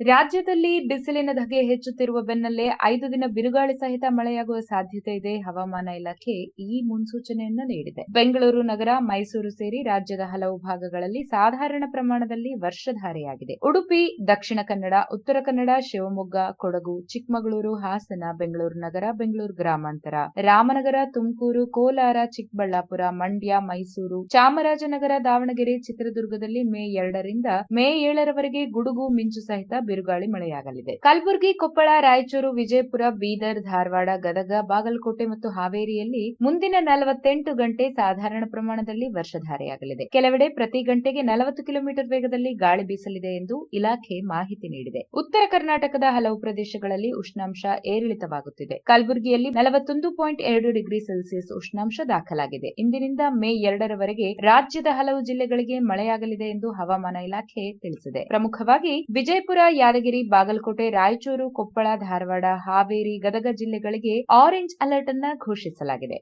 ರಾಜ್ಯದಲ್ಲಿ ಬಿಸಿಲಿನ ಧಗೆ ಹೆಚ್ಚುತ್ತಿರುವ ಬೆನ್ನಲ್ಲೇ ಐದು ದಿನ ಬಿರುಗಾಳಿ ಸಹಿತ ಮಳೆಯಾಗುವ ಸಾಧ್ಯತೆ ಇದೆ. ಹವಾಮಾನ ಇಲಾಖೆ ಈ ಮುನ್ಸೂಚನೆಯನ್ನು ನೀಡಿದೆ. ಬೆಂಗಳೂರು ನಗರ, ಮೈಸೂರು ಸೇರಿ ರಾಜ್ಯದ ಹಲವು ಭಾಗಗಳಲ್ಲಿ ಸಾಧಾರಣ ಪ್ರಮಾಣದಲ್ಲಿ ವರ್ಷಧಾರೆಯಾಗಿದೆ. ಉಡುಪಿ, ದಕ್ಷಿಣ ಕನ್ನಡ, ಉತ್ತರ ಕನ್ನಡ, ಶಿವಮೊಗ್ಗ, ಕೊಡಗು, ಚಿಕ್ಕಮಗಳೂರು, ಹಾಸನ, ಬೆಂಗಳೂರು ನಗರ, ಬೆಂಗಳೂರು ಗ್ರಾಮಾಂತರ, ರಾಮನಗರ, ತುಮಕೂರು, ಕೋಲಾರ, ಚಿಕ್ಕಬಳ್ಳಾಪುರ, ಮಂಡ್ಯ, ಮೈಸೂರು, ಚಾಮರಾಜನಗರ, ದಾವಣಗೆರೆ, ಚಿತ್ರದುರ್ಗದಲ್ಲಿ ಮೇ ಎರಡರಿಂದ ಮೇ ಏಳರವರೆಗೆ ಗುಡುಗು, ಮಿಂಚು ಸಹಿತ ಬಿರುಗಾಳಿ ಮಳೆಯಾಗಲಿದೆ. ಕಲಬುರಗಿ, ಕೊಪ್ಪಳ, ರಾಯಚೂರು, ವಿಜಯಪುರ, ಬೀದರ್, ಧಾರವಾಡ, ಗದಗ, ಬಾಗಲಕೋಟೆ ಮತ್ತು ಹಾವೇರಿಯಲ್ಲಿ ಮುಂದಿನ ನಲವತ್ತೆಂಟು ಗಂಟೆ ಸಾಧಾರಣ ಪ್ರಮಾಣದಲ್ಲಿ ವರ್ಷಧಾರೆಯಾಗಲಿದೆ. ಕೆಲವೆಡೆ ಪ್ರತಿ ಗಂಟೆಗೆ ನಲವತ್ತು ಕಿಲೋಮೀಟರ್ ವೇಗದಲ್ಲಿ ಗಾಳಿ ಬೀಸಲಿದೆ ಎಂದು ಇಲಾಖೆ ಮಾಹಿತಿ ನೀಡಿದೆ. ಉತ್ತರ ಕರ್ನಾಟಕದ ಹಲವು ಪ್ರದೇಶಗಳಲ್ಲಿ ಉಷ್ಣಾಂಶ ಏರಿಳಿತವಾಗುತ್ತಿದೆ. ಕಲಬುರಗಿಯಲ್ಲಿ ನಲವತ್ತೊಂದು ಪಾಯಿಂಟ್ ಎರಡು ಡಿಗ್ರಿ ಸೆಲ್ಸಿಯಸ್ ಉಷ್ಣಾಂಶ ದಾಖಲಾಗಿದೆ. ಇಂದಿನಿಂದ ಮೇ ಎರಡರವರೆಗೆ ರಾಜ್ಯದ ಹಲವು ಜಿಲ್ಲೆಗಳಿಗೆ ಮಳೆಯಾಗಲಿದೆ ಎಂದು ಹವಾಮಾನ ಇಲಾಖೆ ತಿಳಿಸಿದೆ. ಪ್ರಮುಖವಾಗಿ ವಿಜಯಪುರ ಯಾದಗಿರಿ ಬಾಗಲಕೋಟೆ ರಾಯಚೂರು ಕೊಪ್ಪಳ ಧಾರವಾಡ ಹಾವೇರಿ ಗದಗ ಜಿಲ್ಲೆಗಳಿಗೆ ಆರೆಂಜ್ ಅಲರ್ಟ್ ಅನ್ನ ಘೋಷಿಸಲಾಗಿದೆ.